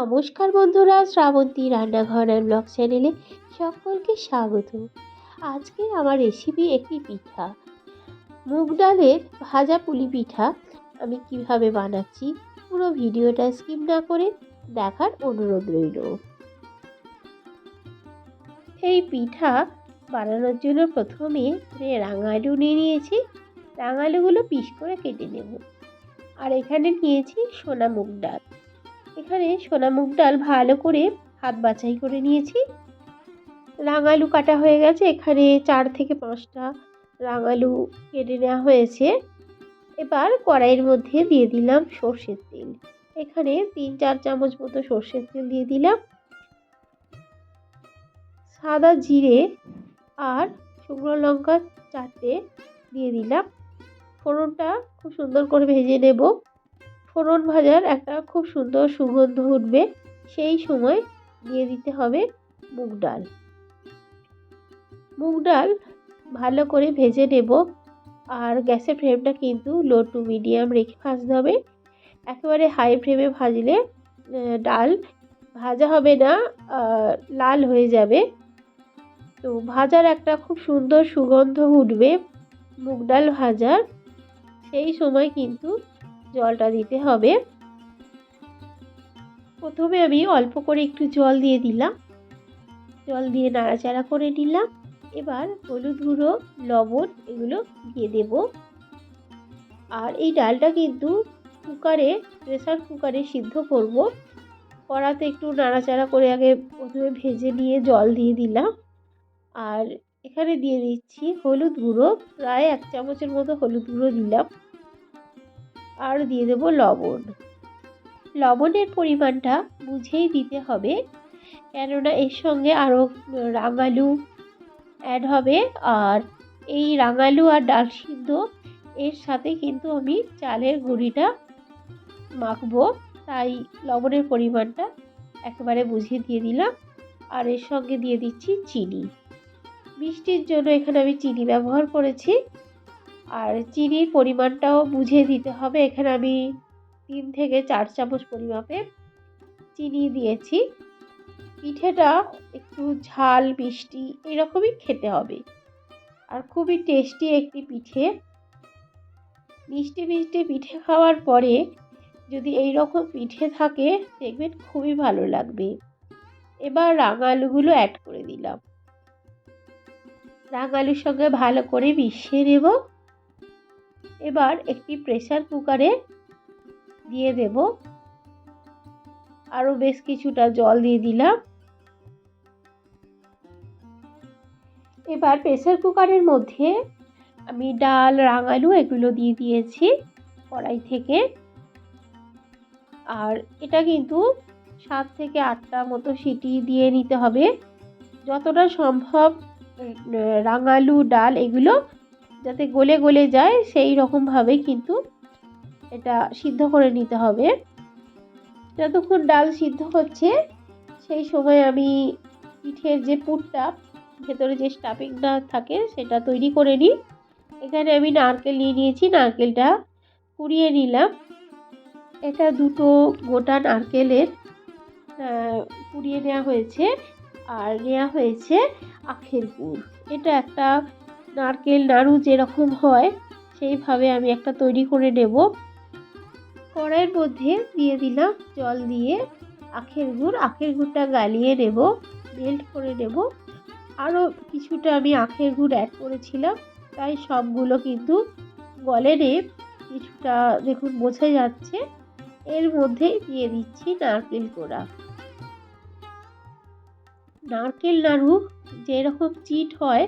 নমস্কার বন্ধুরা, শ্রাবন্তী রান্নাঘর ব্লগ চ্যানেলে সকলকে স্বাগত। আজকে আমার রেসিপি একটি পিঠা। মুগ ডালের ভাজা পুলি পিঠা আমি কীভাবে বানাচ্ছি পুরো ভিডিওটা স্কিপ না করে দেখার অনুরোধ রইল। এই পিঠা বানানোর জন্য প্রথমে রাঙালু নিয়ে নিয়েছি। রাঙালুগুলো পিস করে কেটে নেব। আর এখানে নিয়েছি সোনা মুগ ডাল। এখানে সোনা মুগ ডাল ভালো করে হাত বাছাই করে নিয়েছি। রাঙালু কাটা হয়ে গেছে, এখানে চার থেকে পাঁচটা রাঙালু কেটে নেওয়া হয়েছে। এবার কড়াইয়ের মধ্যে দিয়ে দিলাম সর্ষের তেল। এখানে তিন, চার চামচ মতো সর্ষের তেল দিয়ে দিলাম। সাদা জিরে আর শুকনো লঙ্কা চারটে দিয়ে দিলাম। ফোড়নটা খুব সুন্দর করে ভেজে নেব। ফোড়ন ভাজার একটা খুব সুন্দর সুগন্ধ উঠবে। সেই সময় দিয়ে দিতে হবে মুগ ডাল। মুগ ডাল ভালো করে ভেজে নেব আর গ্যাসের ফ্লেমটা কিন্তু লো টু মিডিয়াম রেখে ভাজতে হবে। একেবারে হাই ফ্লেমে ভাজলে ডাল ভাজা হবে না লাল হয়ে যাবে। তো ভাজার একটা খুব সুন্দর সুগন্ধ উঠবে মুগ ডাল ভাজার। সেই সময় কিন্তু জলটা দিতে হবে। প্রথমে আমি অল্প করে একটু জল দিয়ে দিলাম। জল দিয়ে নাড়াচাড়া করে নিলাম। এবার হলুদ গুঁড়ো, লবণ এগুলো দিয়ে দেব। আর এই ডালটা কিন্তু কুকারে, প্রেসার কুকারে সিদ্ধ করব। কড়াতে একটু নাড়াচাড়া করে আগে প্রথমে ভেজে নিয়ে জল দিয়ে দিলাম। আর এখানে দিয়ে দিচ্ছি হলুদ গুঁড়ো। প্রায় এক চামচের মতো হলুদ গুঁড়ো দিলাম। আর দিয়ে দেবো লবণ। লবণের পরিমাণটা বুঝেই দিতে হবে, কেননা এর সঙ্গে আরও রাঙালু অ্যাড হবে। আর এই রাঙালু আর ডাল সিদ্ধ, এর সাথে কিন্তু আমি চালের গুঁড়িটা মাখবো। তাই লবণের পরিমাণটা একেবারে বুঝিয়ে দিয়ে দিলাম। আর এর সঙ্গে দিয়ে দিচ্ছি চিনি। মিষ্টির জন্য এখানে আমি চিনি ব্যবহার করেছি। আর চিনির পরিমাণটাও বুঝে দিতে হবে। এখানে আমি তিন থেকে চার চামচ পরিমাপে চিনি দিয়েছি। পিঠেটা একটু ঝাল, মিষ্টি এরকমই খেতে হবে। আর খুবই টেস্টি একটি পিঠে। মিষ্টি মিষ্টি পিঠে খাওয়ার পরে যদি এই রকম পিঠে থাকে, দেখবেন খুবই ভালো লাগবে। এবার রাঙা আলুগুলো অ্যাড করে দিলাম। রাঙা আলুর সঙ্গে ভালো করে মিশিয়ে নেব। এবার একটি প্রেসার কুকারে দিয়ে দেব। আরও বেশ কিছুটা জল দিয়ে দিলাম। এবার প্রেসার কুকারের মধ্যে আমি ডাল, রাঙালু এগুলো দিয়ে দিয়েছি কড়াই থেকে। আর এটা কিন্তু সাত থেকে আটটা মতো সিটি দিয়ে নিতে হবে। যতটা সম্ভব রাঙালু, ডাল এগুলো যাতে গলে গলে যায়, সেই রকমভাবে কিন্তু এটা সিদ্ধ করে নিতে হবে। যতক্ষণ ডাল সিদ্ধ হচ্ছে, সেই সময় আমি পিঠের যে পুরটা, ভেতরে যে স্টাফিংটা থাকে, সেটা তৈরি করে নিই। এখানে আমি নারকেল নিয়ে নিয়েছি, নারকেলটা কুড়িয়ে নিলাম। এটা দুটো গোটা নারকেলের কুড়িয়ে নেওয়া হয়েছে, আর নেওয়া হয়েছে আখের গুড়। এটা একটা নারকেল, নাড়ু যেরকম হয়, সেইভাবে আমি একটা তৈরি করে নেব। কড়াইয়ের মধ্যে দিয়ে দিলাম জল দিয়ে আখের গুড়। আখের গুড়টা গালিয়ে নেব মেল্ট করে নেব। আরও কিছুটা আমি আখের গুড় অ্যাড করেছিলাম, তাই সবগুলো কিন্তু গলেনে কিছুটা দেখুন বোঝা যাচ্ছে। এর মধ্যেই দিয়ে দিচ্ছি নারকেল কোড়া। নারকেল, নাড়ু যেরকম চিট হয়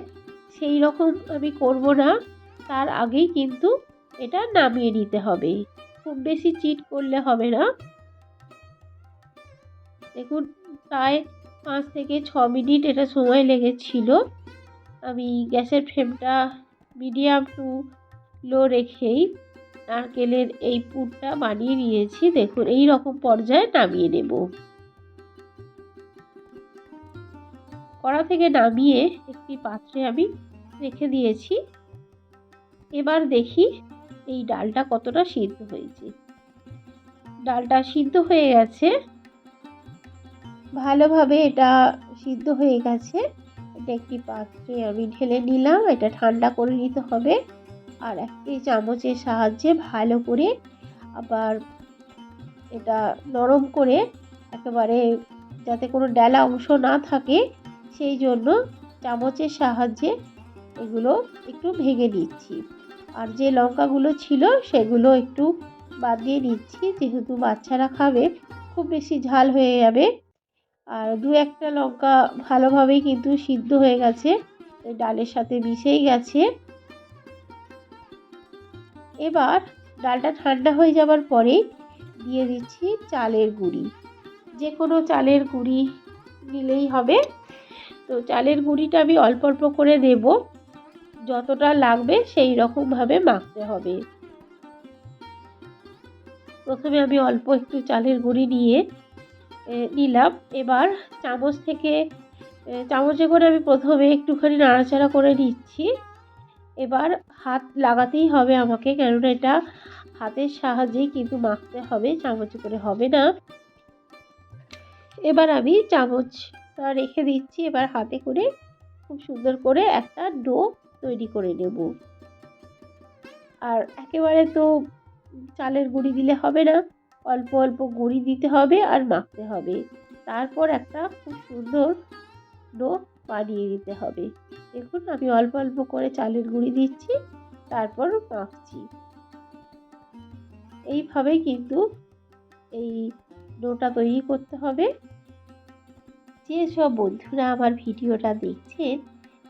সেই রকম আমি করব না। তার আগেই কিন্তু এটা নামিয়ে নিতে হবে। খুব বেশি চিট করলে হবে না। দেখুন, প্রায় পাঁচ থেকে ছ মিনিট এটা সময় লেগেছিল। আমি গ্যাসের ফ্লেমটা মিডিয়াম টু লো রেখেই নারকেলের এই পুরটা বানিয়ে নিয়েছি। দেখুন, এই রকম পর্যায়ে নামিয়ে নেব। কড়া থেকে নামিয়ে একটি পাত্রে আমি রেখে দিয়েছি। এবার দেখি এই ডালটা কতটা সিদ্ধ হয়েছে। ডালটা সিদ্ধ হয়ে গেছে। ভালোভাবে এটা সিদ্ধ হয়ে গেছে। এটা একটি পাত্রে আমি ঢেলে নিলাম। এটা ঠান্ডা করে নিতে হবে। আর একটি চামচের সাহায্যে ভালো করে আবার এটা নরম করে একেবারে যাতে কোনো ডেলা অংশ না থাকে সেই জন্য চামচের সাহায্যে এগুলো একটু ভেঙে নিচ্ছি। আর যে লঙ্কাগুলো ছিল সেগুলো একটু বাদ দিয়ে নিচ্ছি। যেহেতু বাচ্চারা খাবে, খুব বেশি ঝাল হয়ে যাবে। আর দু একটা লঙ্কা ভালোভাবেই কিন্তু সিদ্ধ হয়ে গেছে। ডালের সাথে মিশেই গেছে। এবার ডালটা ঠান্ডা হয়ে যাবার পরেই দিয়ে দিচ্ছি চালের গুঁড়ি। যে কোনো চালের গুঁড়ি নিলেই হবে। তো চালের গুঁড়িটা আমি অল্প অল্প করে দেব। যতটা লাগবে সেই রকমভাবে মাখতে হবে। প্রথমে আমি অল্প একটু চালের গুঁড়ি নিয়ে নিলাম। এবার চামচ থেকে চামচে করে আমি প্রথমে একটুখানি নাড়াচাড়া করে নিচ্ছি। এবার হাত লাগাতেই হবে আমাকে, কেননা এটা হাতের সাহায্যেই কিন্তু মাখতে হবে, চামচে করে হবে না। এবার আমি চামচটা রেখে দিচ্ছি, এবার হাতে করে খুব সুন্দর করে একটা ডো তৈরি করে নেব। আর একেবারে তো চালের গুঁড়ি দিলে হবে না, অল্প অল্প গুঁড়ি দিতে হবে আর মাখতে হবে। তারপর একটা খুব সুন্দর ডো বানিয়ে দিতে হবে। দেখুন, আমি অল্প অল্প করে চালের গুঁড়ি দিচ্ছি, তারপর মাখছি। এইভাবেই কিন্তু এই ডোটা তৈরি করতে হবে। যে সব বন্ধুরা আমার ভিডিওটা দেখছেন,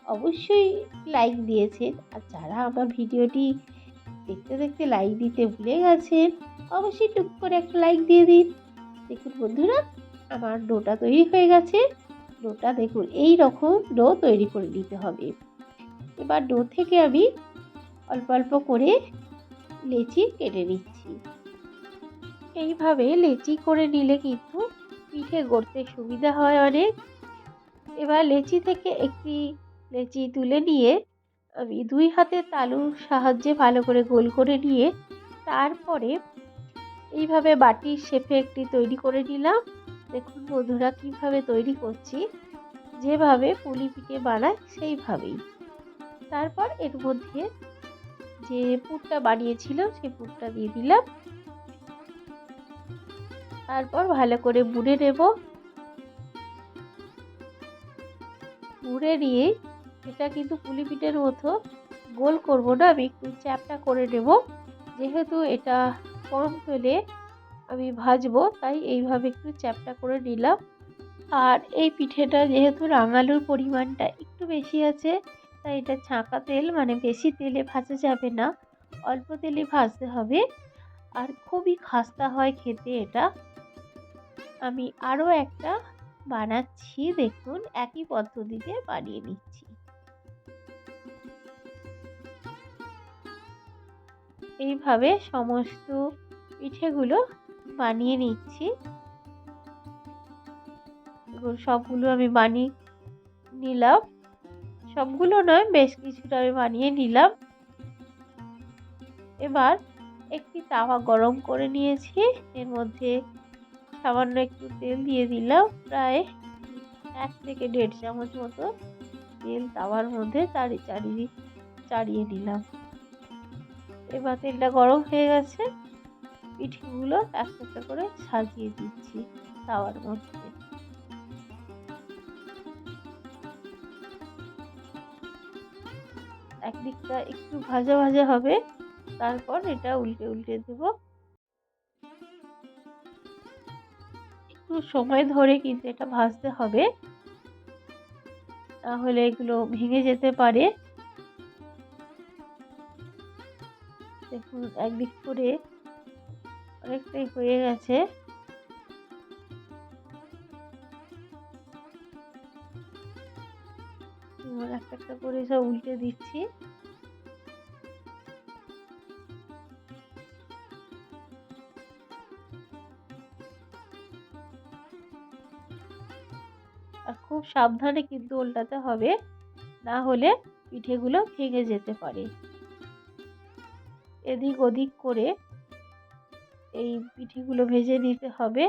অবশ্যই লাইক দিয়েছেন। আর যারা আমার ভিডিওটি দেখতে দেখতে লাইক দিতে ভুলে গেছেন, অবশ্যই টুক করে একটা লাইক দিয়ে দিন। দেখুন বন্ধুরা, আমার ডোটা তৈরি হয়ে গেছে। ডোটা দেখুন, এই রকম ডো তৈরি করে নিতে হবে। এবার ডো থেকে আমি অল্প অল্প করে লেচি কেটে নিচ্ছি। এইভাবে লেচি করে নিলে কিন্তু পিঠে গড়তে সুবিধা হয় অনেক। এবার লেচি থেকে একটি লেচি তুলে নিয়ে আমি দুই হাতে তালুর সাহায্যে ভালো করে গোল করে নিয়ে তারপরে এইভাবে বাটির শেপে একটি তৈরি করে নিলাম। দেখুন বন্ধুরা কীভাবে তৈরি করছি। যেভাবে পুলি পিঠে বানায় সেইভাবেই। তারপর এর মধ্যে যে পুরটা বানিয়েছিল সেই পুরটা দিয়ে দিলাম। তারপর ভালো করে বুড়ে নেব। বুড়ে নিয়ে এটা কিন্তু পুলি পিঠের মতো গোল করব না, আমি একটু চ্যাপটা করে নেব। যেহেতু এটা কম তেলে আমি ভাজবো, তাই এইভাবে একটু চ্যাপটা করে নিলাম। আর এই পিঠেটা যেহেতু রাঙালুর পরিমাণটা একটু বেশি আছে, তাই এটা ছাঁকা তেল মানে বেশি তেলে ভাজা যাবে না, অল্প তেলে ভাজতে হবে। আর খুবই খাস্তা হয় খেতে এটা। আমি আরও একটা বানাচ্ছি, দেখুন, একই পদ্ধতিতে বানিয়ে নিচ্ছি। এইভাবে সমস্ত পিঠেগুলো বানিয়ে নিচ্ছি। সবগুলো আমি বানিয়ে নিলাম। সবগুলো নয়, বেশ কিছুটা আমি বানিয়ে নিলাম। এবার একটি তাওয়া গরম করে নিয়েছি। এর মধ্যে সামান্য একটু তেল দিয়ে দিলাম, প্রায় এক থেকে দেড় চামচ মতো তেল তাওয়ার মধ্যে চারি চারিয়ে চাড়িয়ে দিলাম। এবার তেলটা গরম হয়ে গেছে, পিঠেগুলো একটা একটা করে সাজিয়ে দিচ্ছি তাওয়ার মধ্যে। একদিকটা একটু ভাজা ভাজা হবে, তারপর এটা উল্টে উল্টে দেব। সময় ধরে কিন্তু এটা ভাজতে হবে। তাহলে এগুলো ভেঙে যেতে পারে। দেখুন, একদিক করে অনেকটাই হয়ে গেছে। একটা একটা করে সব উল্টে দিচ্ছি। আর খুব সাবধানে কিন্তু উল্টাতে হবে। না হলে পিঠেগুলো ভেঙে যেতে পারে। এদিক ওদিক করে এই পিঠেগুলো ভেজে নিতে হবে।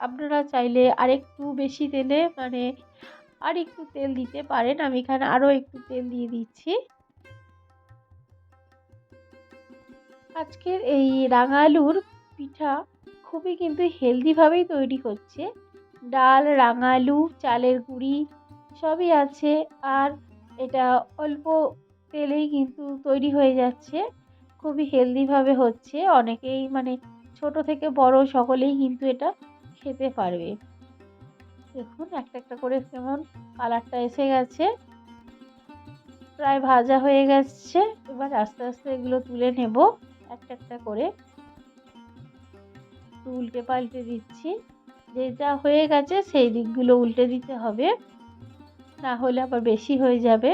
আপনারা চাইলে আরেকটু বেশি তেলে মানে আর একটু তেল দিতে পারেন। আমি এখানে আরও একটু তেল দিয়ে দিচ্ছি। আজকের এই রাঙা আলুর পিঠা খুবই কিন্তু হেলদিভাবেই তৈরি করছে ডাল রাঙা আলু চালের গুঁড়ি সবই আছে। আর এটা অল্প তেলেই কিন্তু তৈরি হয়ে যাচ্ছে। খুবই হেলদিভাবে হচ্ছে। অনেকেই মানে ছোট থেকে বড় সকলেই কিন্তু এটা খেতে পারবে। দেখুন, একটা একটা করে কেমন কালারটা এসে গেছে। প্রায় ভাজা হয়ে গেছে। এবার আস্তে আস্তে এগুলো তুলে নেব। একটা একটা করে। উল্টে পাল্টে দিচ্ছি। যেটা হয়ে গেছে সেই দিকগুলো উল্টে দিতে হবে। না হলে আবার বেশি হয়ে যাবে।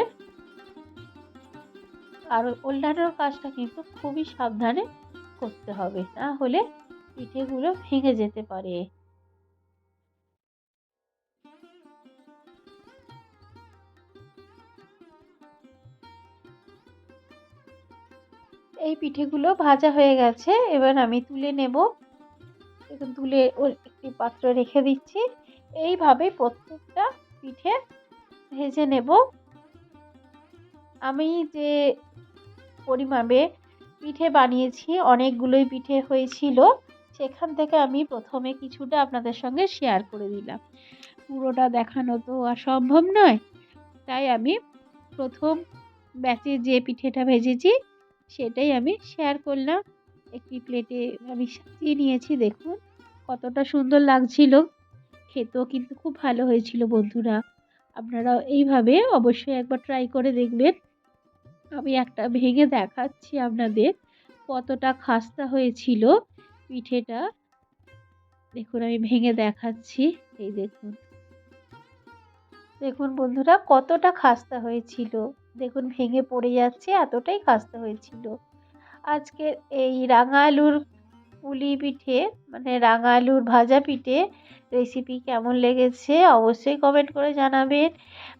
আর উল্টানোর কাজটা কিন্তু খুবই সাবধানে করতে হবে। না হলে পিঠেগুলো ভেঙে যেতে পারে। এই পিঠেগুলো ভাজা হয়ে গেছে। এবার আমি তুলে নেব। তুলে একটি পাত্র রেখে দিচ্ছি। এইভাবে প্রত্যেকটা পিঠে ভেজে নেব। আমি যে পরিমাণে পিঠে বানিয়েছি, অনেকগুলোই পিঠে হয়েছিল, সেখান থেকে আমি প্রথমে কিছুটা আপনাদের সঙ্গে শেয়ার করে দিলাম। পুরোটা দেখানো তো আর সম্ভব নয়, তাই আমি প্রথম ব্যাচে যে পিঠেটা ভেজেছি, সেটাই আমি শেয়ার করলাম। একটি প্লেটে আমি সাজিয়ে নিয়েছি, দেখুন কতটা সুন্দর লাগছিল। খেতেও কিন্তু খুব ভালো হয়েছিল বন্ধুরা। আপনারা এইভাবে অবশ্যই একবার ট্রাই করে দেখবেন। আমি একটা ভেঙে দেখাচ্ছি আপনাদের কতটা খাস্তা হয়েছিল পিঠেটা। দেখুন, আমি ভেঙে দেখাচ্ছি, এই দেখুন। দেখুন বন্ধুরা, কতটা খাস্তা হয়েছিল। দেখুন, ভেঙে পড়ে যাচ্ছে, এতটাই খাস্তা হয়েছিল। আজকের এই রাঙা আলুর পুলি পিঠে মানে রাঙা আলুর ভাজা পিঠে রেসিপি কেমন লেগেছে অবশ্যই কমেন্ট করে জানাবেন।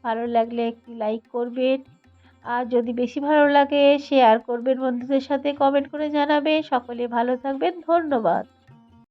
ভালো লাগলে একটি লাইক করবেন। আর যদি বেশি ভালো লাগে শেয়ার করবেন বন্ধুদের সাথে কমেন্ট করে জানাবে সকলে ভালো থাকবেন। ধন্যবাদ।